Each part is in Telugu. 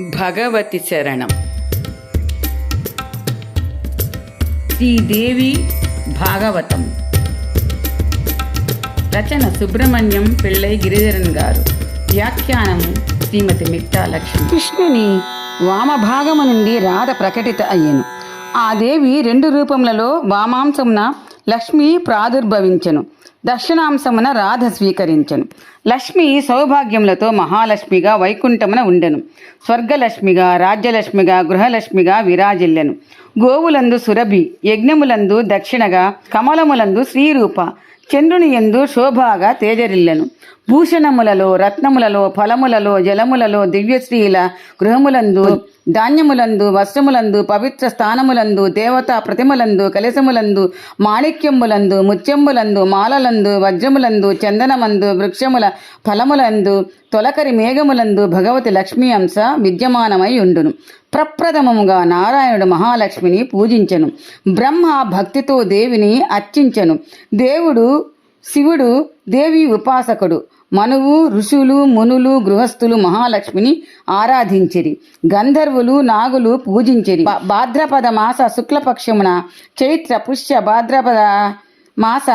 భగవతి శరణం శ్రీదేవి భాగవతం. రచన సుబ్రహ్మణ్యం పిళ్ళై గిరిధరన్ గారు. వ్యాఖ్యానము శ్రీమతి మిట్టా లక్ష్మి. కృష్ణుని వామభాగము నుండి రాధ ప్రకటిత అయ్యాను. ఆ దేవి రెండు రూపములలో వామాంసమున లక్ష్మి ప్రాదుర్భవించెను. దక్షిణాంశమున రాధ స్వీకరించెను. లక్ష్మి సౌభాగ్యములతో మహాలక్ష్మిగా వైకుంఠమున ఉండెను. స్వర్గలక్ష్మిగా రాజ్యలక్ష్మిగా గృహలక్ష్మిగా విరాజిల్లెను. గోవులందు సురభి యజ్ఞములందు దక్షిణగా కమలములందు శ్రీరూప చంద్రుని ఎందు శోభాగా తేజరిల్లెను. భూషణములలో రత్నములలో ఫలములలో జలములలో దివ్యశ్రీల గృహములందు ధాన్యములందు వస్త్రములందు పవిత్ర స్థానములందు దేవతా ప్రతిమలందు కలశములందు మాణిక్యములందు ముత్యములందు మాలలందు వజ్రములందు చందనమందు వృక్షముల ఫలములందు తొలకరి మేఘములందు భగవతి లక్ష్మీ అంశ విద్యమానమై ఉండును. ప్రప్రథమముగా నారాయణుడు మహాలక్ష్మిని పూజించెను. బ్రహ్మ భక్తితో దేవిని అర్చించను. దేవుడు శివుడు దేవి ఉపాసకుడు. మనువు ఋషులు మునులు గృహస్థులు మహాలక్ష్మిని ఆరాధించిరి. గంధర్వులు నాగులు పూజించిరి. భాద్రపద మాస శుక్లపక్షమున చైత్ర పుష్య భాద్రపద మాస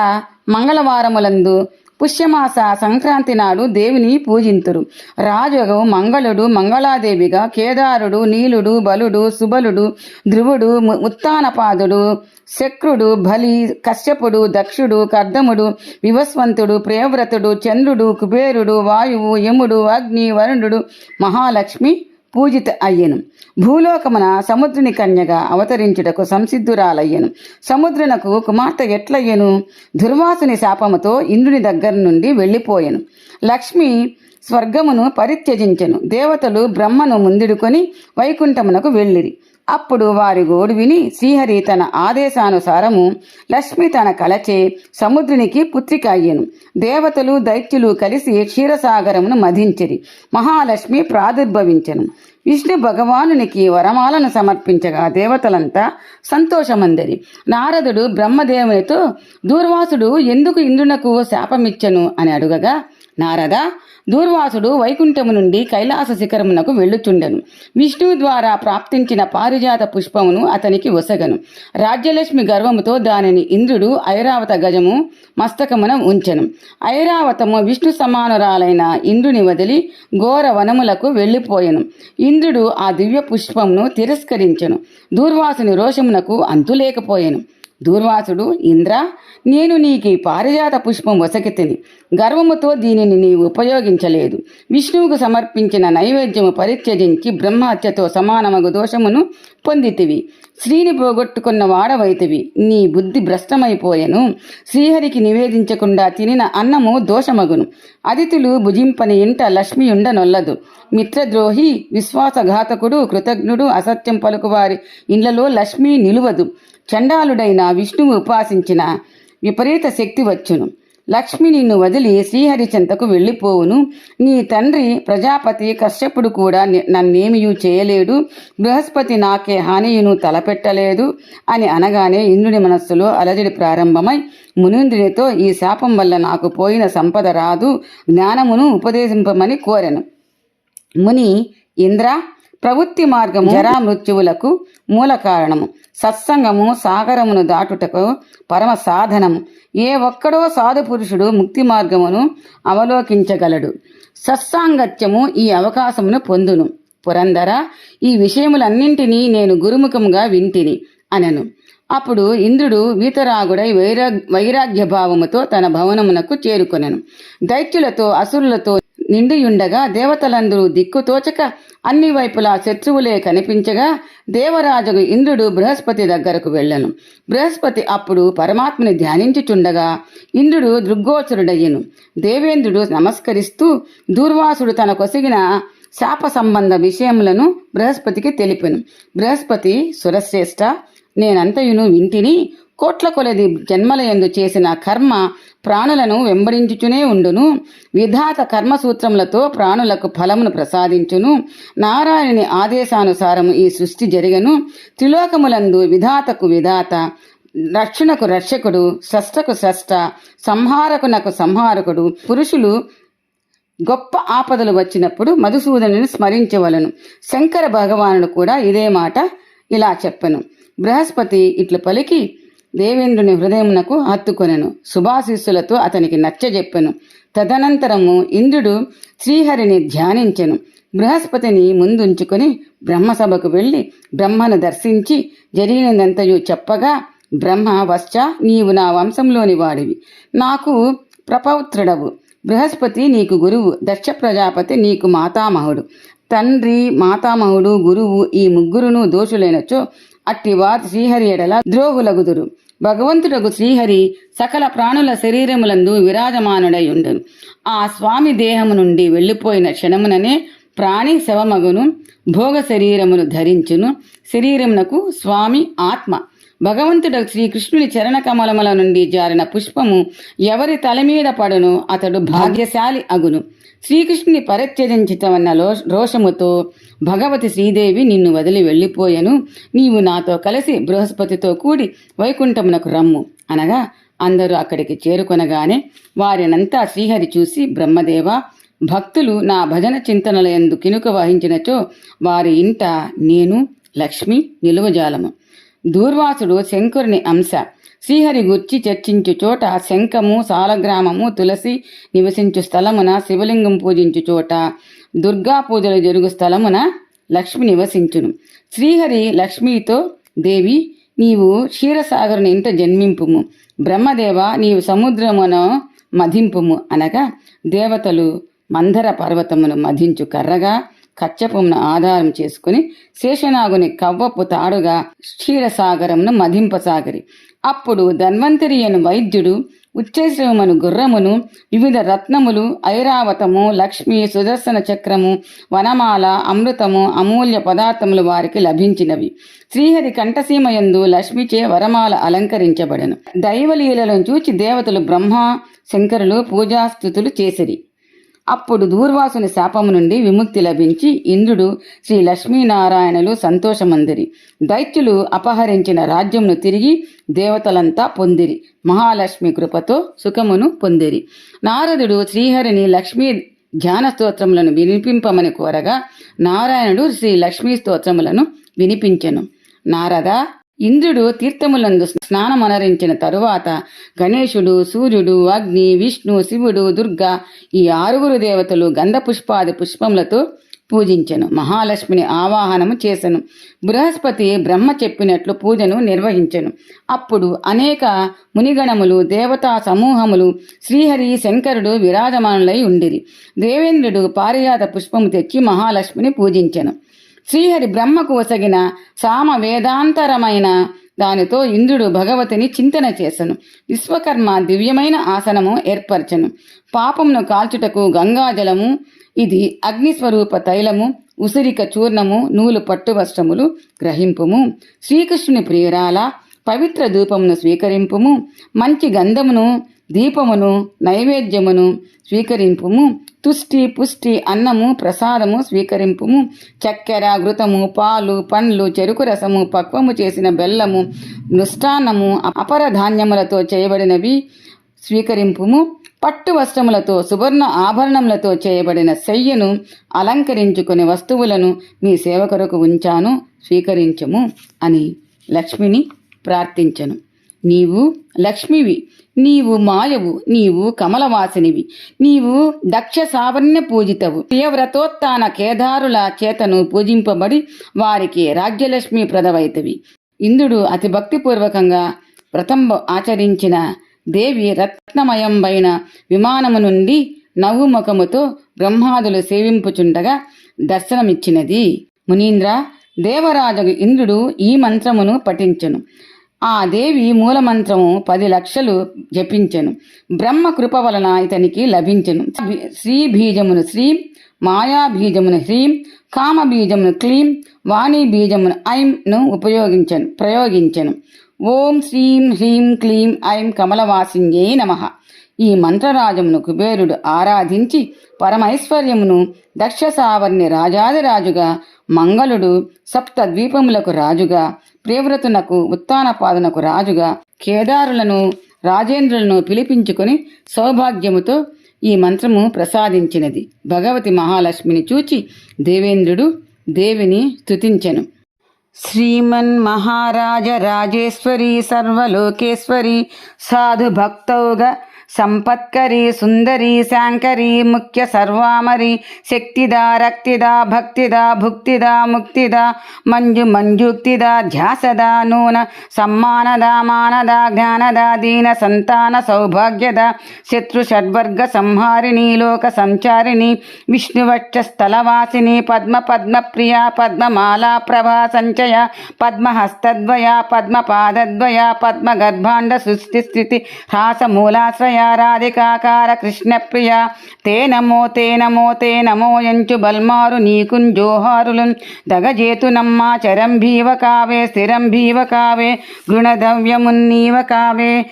మంగళవారములందు పుష్యమాస సంక్రాంతి నాడు దేవిని పూజింతురు. రాజుగు మంగళుడు మంగళాదేవిగా కేదారుడు నీలుడు బలుడు సుబలుడు ధ్రువుడు ఉత్తానపాదుడు శక్రుడు బలి కశ్యపుడు దక్షుడు కర్దముడు వివస్వంతుడు ప్రేవ్రతుడు చంద్రుడు కుబేరుడు వాయువు యముడు అగ్ని వరుణుడు మహాలక్ష్మి పూజిత అయ్యెను భూలోకమున సముద్రుని కన్యగా అవతరించుటకు సంసిద్ధురాలయ్యను. సముద్రునకు కుమార్తె ఎట్లయ్యెను? దుర్వాసుని శాపముతో ఇంద్రుని దగ్గర నుండి వెళ్ళిపోయెను. లక్ష్మి స్వర్గమును పరిత్యజించెను. దేవతలు బ్రహ్మను ముందుడుకొని వైకుంఠమునకు వెళ్ళిరి. అప్పుడు వారి గోడు విని శ్రీహరి తన ఆదేశానుసారము లక్ష్మి తన కలచే సముద్రునికి పుత్రిక అయ్యెను దేవతలు దైత్యులు కలిసి క్షీరసాగరమును మధించిరి. మహాలక్ష్మి ప్రాదుర్భవించెను. విష్ణు భగవానునికి వరమాలను సమర్పించగా దేవతలంతా సంతోషమందరి. నారదుడు బ్రహ్మదేవునితో దూర్వాసుడు ఎందుకు ఇంద్రునకు శాపమిచ్చను? అని అడుగగా నారద దూర్వాసుడు వైకుంఠము నుండి కైలాస శిఖరమునకు వెళ్ళుచుండెను. విష్ణువు ద్వారా ప్రాప్తించిన పారిజాత పుష్పమును అతనికి ఒసగను. రాజ్యలక్ష్మి గర్వముతో దానిని ఇంద్రుడు ఐరావత గజము మస్తకమున ఉంచెను. ఐరావతము విష్ణు సమానురాలైన ఇంద్రుని వదిలి ఘోర వనములకు వెళ్ళిపోయెను. ఇంద్రుడు ఆ దివ్య పుష్పమును తిరస్కరించెను. దూర్వాసుని రోషమునకు అంతులేకపోయెను. దూర్వాసుడు ఇంద్ర నేను నీకు ఈ పారిజాత పుష్పం వసకితిని గర్వముతో దీనిని నీవు ఉపయోగించలేదు. విష్ణువుకు సమర్పించిన నైవేద్యము పరిత్యజించి బ్రహ్మహత్యతో సమానమగు దోషమును పొందితివి. శ్రీని పోగొట్టుకున్న వాడవైతివి. నీ బుద్ధి భ్రష్టమైపోయెను. శ్రీహరికి నివేదించకుండా తినిన అన్నము దోషమగును. అతిథులు భుజింపని ఇంట లక్ష్మి ఉండనొల్లదు. మిత్రద్రోహి విశ్వాసఘాతకుడు కృతజ్ఞుడు అసత్యం పలుకువారి ఇండ్లలో లక్ష్మి నిలువదు. చండాలుడైన విష్ణువు ఉపాసించిన విపరీత శక్తి వచ్చును. లక్ష్మి నిన్ను వదిలి శ్రీహరిచంతకు వెళ్ళిపోవును. నీ తండ్రి ప్రజాపతి కశ్యపుడు కూడా ని- నన్నేమియూ చేయలేడు. బృహస్పతి నాకే హానియును తలపెట్టలేదు అని అనగానే ఇంద్రుడి మనస్సులో అలజడి ప్రారంభమై మునీంద్రునితో ఈ శాపం వల్ల నాకు పోయిన సంపద రాదు జ్ఞానమును ఉపదేశింపమని కోరెను. ముని ఇంద్ర ప్రవృత్తి మార్గము జరా మృత్యువులకు మూల కారణము. సత్సంగము సాగరమును దాటుటకు పరమ సాధనము. ఏ ఒక్కడో సాధు పురుషుడు ముక్తి మార్గమును అవలోకించగలడు. సత్సాంగత్యము ఈ అవకాశమును పొందును. పురందర ఈ విషయములన్నింటినీ నేను గురుముఖముగా వింటిని అనెను. అప్పుడు ఇంద్రుడు వీతరాగుడై వైరా వైరాగ్య భావముతో తన భవనమునకు చేరుకొనెను. దైత్యులతో అసురులతో నిండియుండగా దేవతలందరూ దిక్కుతోచక అన్ని వైపులా శత్రువులే కనిపించగా దేవరాజుకు ఇంద్రుడు బృహస్పతి దగ్గరకు వెళ్ళను. బృహస్పతి అప్పుడు పరమాత్మని ధ్యానించుచుండగా ఇంద్రుడు దృగ్గోచరుడయ్యను. దేవేంద్రుడు నమస్కరిస్తూ దూర్వాసుడు తన కొసిగిన శాప సంబంధ విషయములను బృహస్పతికి తెలిపెను. బృహస్పతి సురశ్రేష్ఠ నేనంతయును వింటిని కోట్ల కొలది జన్మలయందు చేసిన కర్మ ప్రాణులను వెంబడించుచునే ఉండును. విధాత కర్మసూత్రములతో ప్రాణులకు ఫలమును ప్రసాదించును. నారాయణుని ఆదేశానుసారము ఈ సృష్టి జరిగను. త్రిలోకములందు విధాతకు విధాత రక్షణకు రక్షకుడు స్రష్టకు స్రష్ట సంహారకునకు సంహారకుడు పురుషులు గొప్ప ఆపదలు వచ్చినప్పుడు మధుసూదనుని స్మరించవలను. శంకర భగవానుడు కూడా ఇదే మాట ఇలా చెప్పను. బృహస్పతి ఇట్లు పలికి దేవేంద్రుని హృదయమునకు హత్తుకొనెను. శుభాశీస్సులతో అతనికి నచ్చజెప్పెను. తదనంతరము ఇంద్రుడు శ్రీహరిని ధ్యానించెను. బృహస్పతిని ముందుంచుకొని బ్రహ్మసభకు వెళ్ళి బ్రహ్మను దర్శించి జరిగినదంతయు చెప్పగా బ్రహ్మ వశ్చ నీవు నా వంశంలోని వాడివి. నాకు ప్రపౌత్రుడవు. బృహస్పతి నీకు గురువు. దక్ష ప్రజాపతి నీకు మాతామహుడు. తండ్రి మాతామహుడు గురువు ఈ ముగ్గురును దోషులైనచో అట్టివారు శ్రీహరి ఎడల ద్రోహులగుదురు. భగవంతుడకు శ్రీహరి సకల ప్రాణుల శరీరములందు విరాజమానుడై ఉండను ఆ స్వామి దేహము నుండి వెళ్ళిపోయిన క్షణముననే ప్రాణి శవమగును భోగ శరీరమును ధరించును. శరీరమునకు స్వామి ఆత్మ. భగవంతుడు శ్రీకృష్ణుని చరణకమలముల నుండి జారిన పుష్పము ఎవరి తల మీద పడును అతడు భాగ్యశాలి అగును. శ్రీకృష్ణుని పరిత్యజించితమన్న లో- రోషముతో భగవతి శ్రీదేవి నిన్ను వదిలి వెళ్ళిపోయెను. నీవు నాతో కలిసి బృహస్పతితో కూడి వైకుంఠమునకు రమ్ము. అనగా అందరూ అక్కడికి చేరుకొనగానే వారినంతా శ్రీహరి చూసి బ్రహ్మదేవ భక్తులు నా భజన చింతనల ఎందు కినుక వహించినచో వారి ఇంట నేను లక్ష్మి నిలువజాలము దూర్వాసుడు శంకరుని అంశ. శ్రీహరి గుర్చి చర్చించు చోట శంఖము సాలగ్రామము తులసి నివసించు స్థలమున శివలింగం పూజించు చోట దుర్గా పూజలు జరుగు స్థలమున లక్ష్మి నివసించును. శ్రీహరి లక్ష్మితో దేవి నీవు క్షీరసాగరుని ఇంత జన్మింపుము. బ్రహ్మదేవ నీవు సముద్రమును మధింపుము అనగా దేవతలు మందర పర్వతమును మధించు కర్రగా కచ్చపమును ఆధారం చేసుకుని శేషనాగుని కవ్వపు తాడుగా క్షీరసాగరమును మధింపసాగరి. అప్పుడు ధన్వంతరి అను వైద్యుడు ఉచ్చేశ్రమను గుర్రమును వివిధ రత్నములు ఐరావతము లక్ష్మి సుదర్శన చక్రము వనమాల అమృతము అమూల్య పదార్థములు వారికి లభించినవి. శ్రీహరి కంఠసీమయందు లక్ష్మిచే వరమాల అలంకరించబడెను. దైవలీలను చూచి దేవతలు బ్రహ్మ శంకరులు పూజాస్థుతులు చేసిరి. అప్పుడు దూర్వాసుని శాపము నుండి విముక్తి లభించి ఇంద్రుడు శ్రీ లక్ష్మీనారాయణులు సంతోషమందిరి. దైత్యులు అపహరించిన రాజ్యమును తిరిగి దేవతలంతా పొందిరి. మహాలక్ష్మి కృపతో సుఖమును పొందిరి. నారదుడు శ్రీహరిని లక్ష్మీ ధ్యాన స్తోత్రములను వినిపింపమని కోరగా నారాయణుడు శ్రీ లక్ష్మీ స్తోత్రములను వినిపించెను. నారద ఇంద్రుడు తీర్థములందు స్నానమనరించిన తరువాత గణేశుడు సూర్యుడు అగ్ని విష్ణు శివుడు దుర్గా ఈ ఆరుగురు దేవతలు గంధ పుష్పాది పుష్పములతో పూజించెను. మహాలక్ష్మిని ఆవాహనము చేసెను. బృహస్పతి బ్రహ్మ చెప్పినట్లు పూజను నిర్వహించెను. అప్పుడు అనేక మునిగణములు దేవతా సమూహములు శ్రీహరి శంకరుడు విరాజమానులై ఉండిరి. దేవేంద్రుడు పారియాత పుష్పము తెచ్చి మహాలక్ష్మిని పూజించెను. శ్రీహరి బ్రహ్మకు ఒసగిన సామ వేదాంతరమైన దానితో ఇంద్రుడు భగవతిని చింతన చేసెను. విశ్వకర్మ దివ్యమైన ఆసనము ఏర్పరచను. పాపమును కాల్చుటకు గంగాజలము ఇది అగ్నిస్వరూప తైలము ఉసిరిక చూర్ణము నూలు పట్టు వస్త్రములు గ్రహింపుము. శ్రీకృష్ణుని ప్రియురాల పవిత్ర ధూపమును స్వీకరింపుము. మంచి గంధమును దీపమును నైవేద్యమును స్వీకరింపుము. తుష్టి పుష్టి అన్నము ప్రసాదము స్వీకరింపుము. చక్కెర ఘృతము పాలు పండ్లు చెరుకు రసము పక్వము చేసిన బెల్లము మృష్టాన్నము అపర ధాన్యములతో చేయబడినవి స్వీకరింపుము. పట్టు వస్త్రములతో సువర్ణ ఆభరణములతో చేయబడిన శయ్యను అలంకరించుకునే వస్తువులను మీ సేవకురకు ఉంచాను స్వీకరించము అని లక్ష్మిని ప్రార్థించను. నీవు లక్ష్మివి. నీవు మాయవు నీవు కమలవాసినివి. నీవు దక్ష సావర్ణ పూజితవు. ప్రియవ్రతోత్తాన కేదారుల చేతను పూజింపబడి వారికి రాజ్యలక్ష్మి ప్రదవైతవి. ఇంద్రుడు అతి భక్తిపూర్వకంగా వ్రతం ఆచరించిన దేవి రత్నమయంబైన విమానము నుండి నవ్వుముఖముతో బ్రహ్మాదులు సేవింపుచుండగా దర్శనమిచ్చినది. మునీంద్ర దేవరాజు ఇంద్రుడు ఈ మంత్రమును పఠించను. ఆ దేవి మూలమంత్రము పది లక్షలు జపించెను. బ్రహ్మ కృప వలన ఇతనికి లభించెను. శ్రీ బీజమును శ్రీ మాయా బీజమును హ్రీం కామ బీజమును క్లీం వాణి బీజమును ఐంను ఉపయోగించను ప్రయోగించెను. ఓం శ్రీం హ్రీం క్లీం ఐం కమలవాసింగే నమః. ఈ మంత్రరాజమును కుబేరుడు ఆరాధించి పరమైశ్వర్యమును దక్ష సావర్ణి రాజాదిరాజుగా మంగళుడు సప్త ద్వీపములకు రాజుగా ప్రియవ్రతునకు ఉత్తానపాదనకు రాజుగా కేదారులను రాజేంద్రులను పిలిపించుకొని సౌభాగ్యముతో ఈ మంత్రము ప్రసాదించినది. భగవతి మహాలక్ష్మిని చూచి దేవేంద్రుడు దేవిని స్తుతించెను. శ్రీమన్ మహారాజ రాజేశ్వరి సర్వలోకేశ్వరి సాధు భక్తౌగా సంపత్కరి సుందరి శాంకరి ముఖ్య సర్వామరి శక్తిదా రక్తిదా భక్తిదా భుక్తిదా ముక్తిదా మంజు మంజుక్తిదా ధ్యాసదా నూన సమ్మానదా మానదా జ్ఞానదా దీన సంతాన సౌభాగ్యద శత్రు షడ్వర్గ సంహారిణి లోక సంచారిణి విష్ణువక్ష స్థలవాసిని పద్మ పద్మ ప్రియ పద్మమాలా ప్రభా సంచయ పద్మహస్తద్వయ పద్మపాదద్వయ పద్మగర్భాండ సృష్టి స్థితి హ్రాసమూలాశ్రయ రాధికాకార కృష్ణప్రియ తే నమో తే నమో తే నమో యంచు బల్మారు నీకున్ జోహారులు దగజేతునమ్మా చరం భీవ కావే స్థిరం భీవ కావే గృణద్రవ్యమున్నీవ కావే.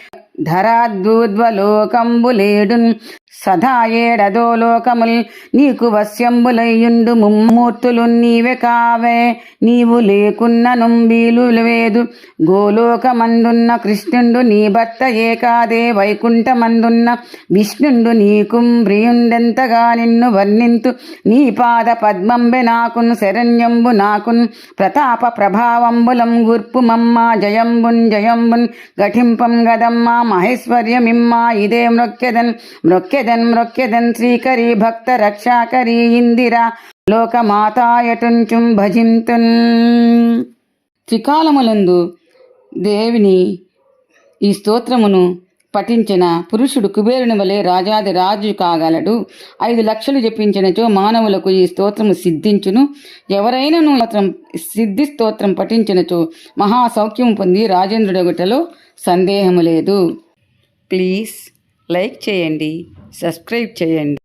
ధరాద్భూద్వలోకంబులేడున్ సదా ఏడదో లోకముల్ నీకు వశ్యంబులయ్యుండు ముమ్మూర్తులు నీవే కావే. నీవు లేకున్న నుంబీలు వేదు గోలోకమందున్న కృష్ణుండు నీ భర్త ఏకాదే. వైకుంఠమందున్న విష్ణుండు నీకుం ప్రియుండెంతగా నిన్ను వర్ణింతు. నీ పాద పద్మంబె నాకున్ శరణ్యంబు నాకున్ ప్రతాప ప్రభావంబులం గుర్పు మమ్మ జయంబున్ జయంబున్ గఠింపం గదమ్మ మహేశ్వర్యమిమ్మ ఇదే మృక్యదన్ మృక్య మ్రొక్కెదన్ మ్రొక్కెదన్ శ్రీకరి భక్త రక్షాకరి ఇందిరా లోకమాతాయటుంచుం భజింతున్. త్రికాలములందు దేవిని ఈ స్తోత్రమును పఠించిన పురుషుడు కుబేరుని వలె రాజాది రాజు కాగలడు. ఐదు లక్షలు జపించినచో మానవులకు ఈ స్తోత్రము సిద్ధించును. ఎవరైనాను స్తోత్రం సిద్ధి స్తోత్రం పఠించినచో మహాసౌఖ్యం పొంది రాజేంద్రుడొగటలో సందేహము లేదు. ప్లీజ్ లైక్ చేయండి. సబ్స్క్రైబ్ చేయండి